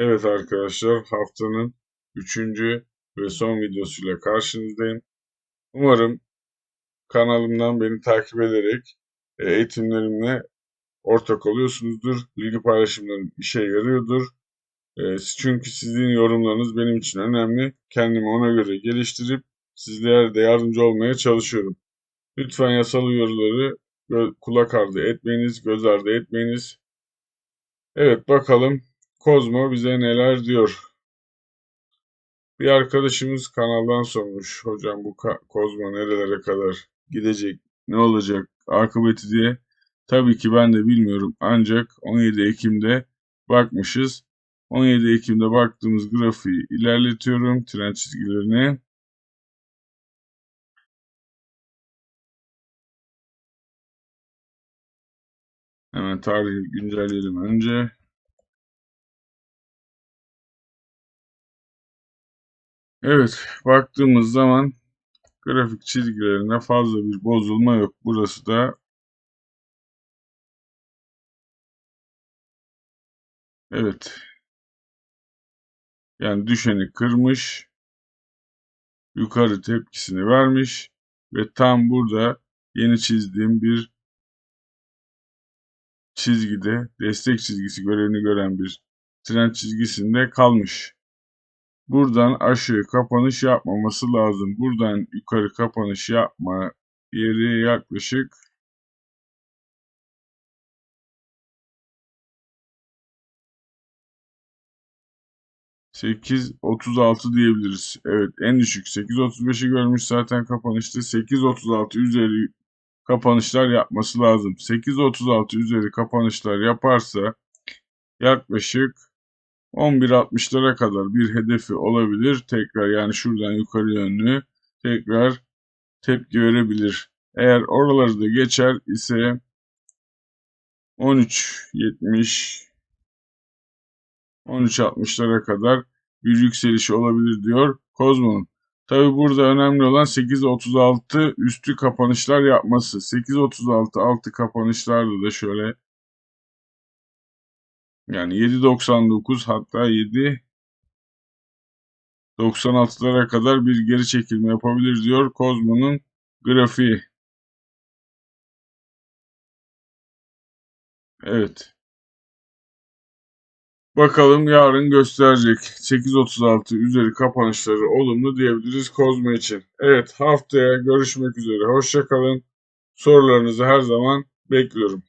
Evet arkadaşlar haftanın üçüncü ve son videosuyla karşınızdayım. Umarım kanalımdan beni takip ederek e, eğitimlerimle ortak oluyorsunuzdur. Bilgi paylaşımlarım işe yarıyordur. E, Çünkü sizin yorumlarınız benim için önemli. Kendimi ona göre geliştirip sizlere de yardımcı olmaya çalışıyorum. Lütfen yasal uyarıları kulak ardı etmeyiniz, göz ardı etmeyiniz. Evet bakalım Kozmo bize neler diyor. Bir arkadaşımız kanaldan sormuş. Hocam bu Kozmo nerelere kadar gidecek, ne olacak, akıbeti diye. Tabii ki ben de bilmiyorum. Ancak 17 Ekim'de bakmışız. 17 Ekim'de baktığımız grafiği ilerletiyorum. Trend çizgilerini. Hemen tarihi güncelleyelim önce. Evet, baktığımız zaman grafik çizgilerinde fazla bir bozulma yok. Burası da evet. Yani düşeni kırmış, yukarı tepkisini vermiş ve tam burada yeni çizdiğim bir çizgide destek çizgisi görevini gören bir trend çizgisinde kalmış. Buradan aşağı kapanış yapmaması lazım. Buradan yukarı kapanış yapma yeri yaklaşık Sekiz otuz altı diyebiliriz. Evet en düşük 8.35'i görmüş zaten kapanışta. 8.36 üzeri kapanışlar yapması lazım. 8.36 üzeri kapanışlar yaparsa yaklaşık 11.60'lara kadar bir hedefi olabilir. Tekrar yani şuradan yukarı yönlü tekrar tepki verebilir. Eğer oraları da geçer ise 13.70 13.60'lara kadar bir yükselişi olabilir diyor Kozmo'nun. Tabi burada önemli olan 8.36 üstü kapanışlar yapması. 8.36 altı kapanışlarda da şöyle yani 7.99 hatta 7.96'lara kadar bir geri çekilme yapabilir diyor Kozmo'nun grafiği. Evet. Bakalım yarın gösterecek. 8.36 üzeri kapanışları olumlu diyebiliriz Kozmo için. Evet haftaya görüşmek üzere. Hoşçakalın. Sorularınızı her zaman bekliyorum.